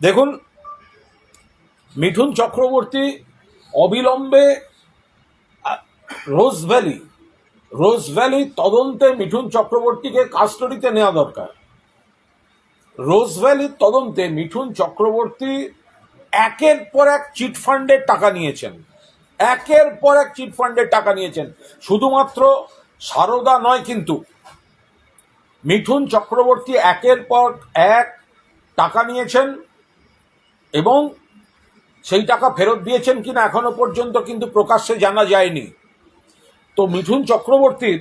দেখুন, মিঠুন চক্রবর্তী অবিলম্বে রোজ ভ্যালি রোজ ভ্যালি তদন্তে মিঠুন চক্রবর্তীকে কাস্টডিতে নেওয়া দরকার। রোজ ভ্যালির তদন্তে মিঠুন চক্রবর্তী একের পর এক চিট ফান্ডের টাকা নিয়েছেন। একের পর এক চিট ফান্ডের টাকা নিয়েছেন। শুধুমাত্র সারদা নয় কিন্তু, মিঠুন চক্রবর্তী একের পর এক টাকা নিয়েছেন। এবং সেই টাকা ফেরত দিয়েছেন কিনা এখনও পর্যন্ত কিন্তু প্রকাশ্যে জানা যায়নি। তো মিঠুন চক্রবর্তীর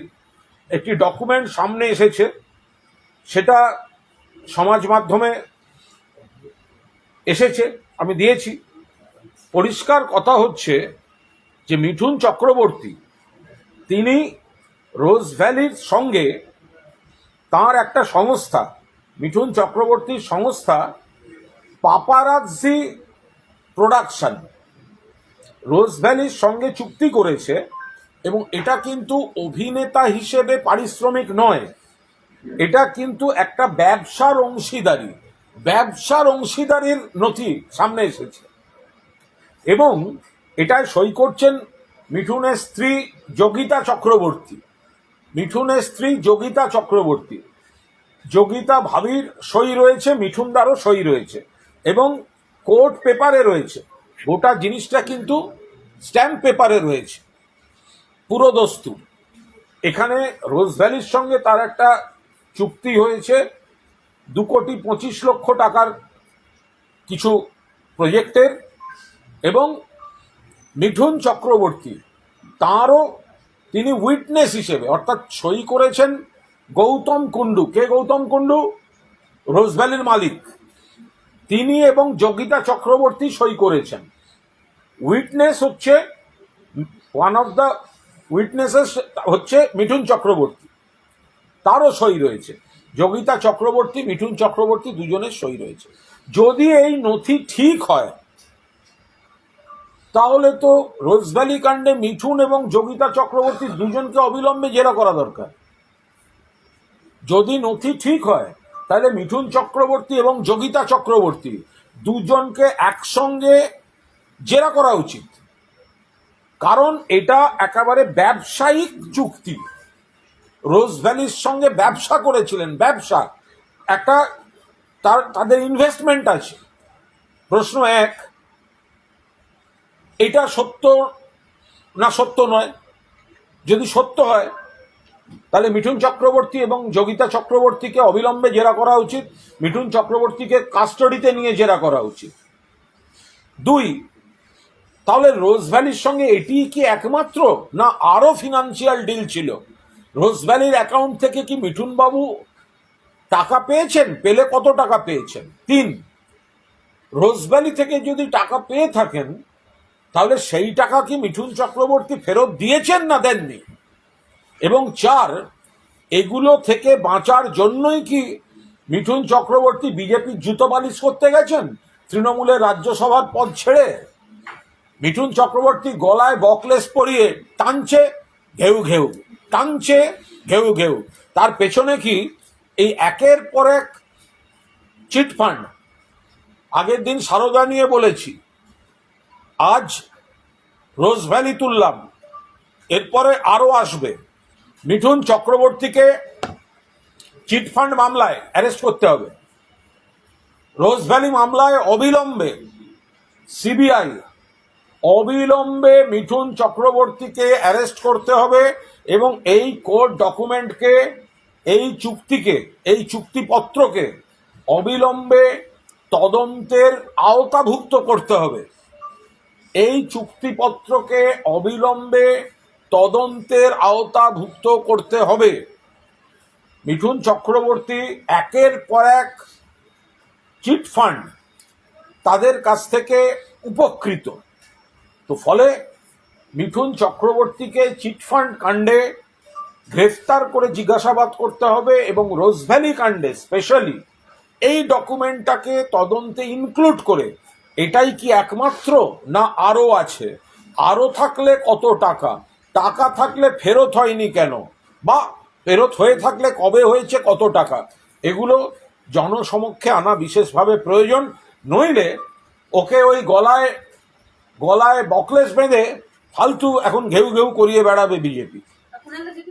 একটি ডকুমেন্ট সামনে এসেছে। সেটা সমাজ মাধ্যমে এসেছে। আমি দিয়েছি। পরিষ্কার কথা হচ্ছে যে মিঠুন চক্রবর্তী, তিনি রোজ ভ্যালির সঙ্গে তার একটা সংস্থা মিঠুন চক্রবর্তীর সংস্থা পাপারাজি প্রোডাকশন। রোজ ভ্যালির সঙ্গে চুক্তি করেছে এবং এটা কিন্তু অভিনেতা হিসেবে পারিশ্রমিক নয়। এটা কিন্তু একটা ব্যবসার অংশীদারি। ব্যবসার অংশীদারির নথি সামনে এসেছে। এবং এটায় সই করছেন মিঠুনের স্ত্রী যোগিতা চক্রবর্তী। মিঠুনের স্ত্রী যোগিতা চক্রবর্তী। যোগিতা ভাবির সই রয়েছে, মিঠুনদারও সই রয়েছে। এবং কোর্ট পেপারে রয়েছে। গোটা জিনিসটা কিন্তু স্ট্যাম্প পেপারে রয়েছে। পুরো দস্তুর। এখানে রোজ ভ্যালির সঙ্গে তার একটা চুক্তি হয়েছে। দু কোটি পঁচিশ লক্ষ টাকার কিছু প্রজেক্টের এবং মিঠুন চক্রবর্তী তাঁরও তিনি উইটনেস হিসেবে, অর্থাৎ সই করেছেন গৌতম কুণ্ডু। কে গৌতম কুণ্ডু? রোজ ভ্যালির মালিক। তিনি এবং যোগিতা চক্রবর্তী সই করেছেন। উইটনেস হচ্ছে ওয়ান অফ দ্য উইটনেসেস হচ্ছে মিঠুন চক্রবর্তী। তারও সই রয়েছে। যোগিতা চক্রবর্তী, মিঠুন চক্রবর্তী দুজনের সই রয়েছে। যদি এই নথি ঠিক হয়, তাহলে তো রোজভ্যালি কাণ্ডে মিঠুন এবং যোগিতা চক্রবর্তী দুজনকে অবিলম্বে জেরা করা দরকার। যদি নথি ঠিক হয় তাহলে মিঠুন চক্রবর্তী এবং যোগিতা চক্রবর্তী দুজনকে একসঙ্গে জেরা করা উচিত। কারণ এটা একেবারে ব্যবসায়িক চুক্তি রোজ ভ্যালির সঙ্গে ব্যবসা করেছিলেন, ব্যবসা। একটা তার, তাদের ইনভেস্টমেন্ট আছে। প্রশ্ন এক, এটা সত্য না সত্য নয়? যদি সত্য হয় তাহলে মিঠুন চক্রবর্তী এবং যোগিতা চক্রবর্তীকে অবিলম্বে জেরা করা উচিত। মিঠুন চক্রবর্তীকে কাস্টডিতে নিয়ে জেরা করা উচিত। দুই, তাহলে রোজ ভ্যালির সঙ্গে এটি কি একমাত্র না আরও ফিনান্সিয়াল ডিল ছিল? রোজ ভ্যালির অ্যাকাউন্ট থেকে কি মিঠুন বাবু টাকা পেয়েছেন? পেলে কত টাকা পেয়েছেন? তিন, রোজ ভ্যালি থেকে যদি টাকা পেয়ে থাকেন, তাহলে সেই টাকা কি মিঠুন চক্রবর্তী ফেরত দিয়েছেন না দেননি? এবং চার, এগুলো থেকে বাঁচার জন্যই কি মিঠুন চক্রবর্তী বিজেপির জুতো বালিশ করতে গেছেন? তৃণমূলের রাজ্যসভার পদ ছেড়ে মিঠুন চক্রবর্তী গলায় বকলেস পরিয়ে টানছে ঘেউ ঘেউ, টানছে ঘেউ ঘেউ। তার পেছনে কি এই একের পর এক চিটফান্ড আগের দিন সারদা নিয়ে বলেছি, আজ রোজ ভ্যালি তুললাম, এরপরে আরও আসবে। মিঠুন চক্রবর্তীকে চিটফান্ড মামলায় অ্যারেস্ট করতে হবে। রোজ ভ্যালি মামলায় অবিলম্বে সিবিআই অবিলম্বে মিঠুন চক্রবর্তীকে অ্যারেস্ট করতে হবে এবং এই কোর্ট ডকুমেন্টকে, এই চুক্তিকে, এই চুক্তিপত্রকে অবিলম্বে তদন্তের আওতাভুক্ত করতে হবে। এই চুক্তিপত্রকে অবিলম্বে তদন্তের আওতাভুক্ত করতে হবে। মিঠুন চক্রবর্তী একের পর এক চিট ফান্ড তাদের কাছ থেকে উপকৃত। তো ফলে মিঠুন চক্রবর্তীকে চিটফান্ড কাণ্ডে গ্রেফতার করে জিজ্ঞাসাবাদ করতে হবে এবং রোজভ্যালি কাণ্ডে স্পেশালি এই ডকুমেন্টটাকে তদন্তে ইনক্লুড করে, এটাই কি একমাত্র না আরও আছে? আরও থাকলে কত টাকা? টাকা থাকলে ফেরত হয়নি কেন? বা ফেরত হয়ে থাকলে কবে হয়েছে, কত টাকা? এগুলো জনসমক্ষে আনা বিশেষভাবে প্রয়োজন। নইলে ওকে ওই গলায় গলায় বকলেস বেঁধে ফালতু এখন ঘেউ ঘেউ করিয়ে বেড়াবে বিজেপি।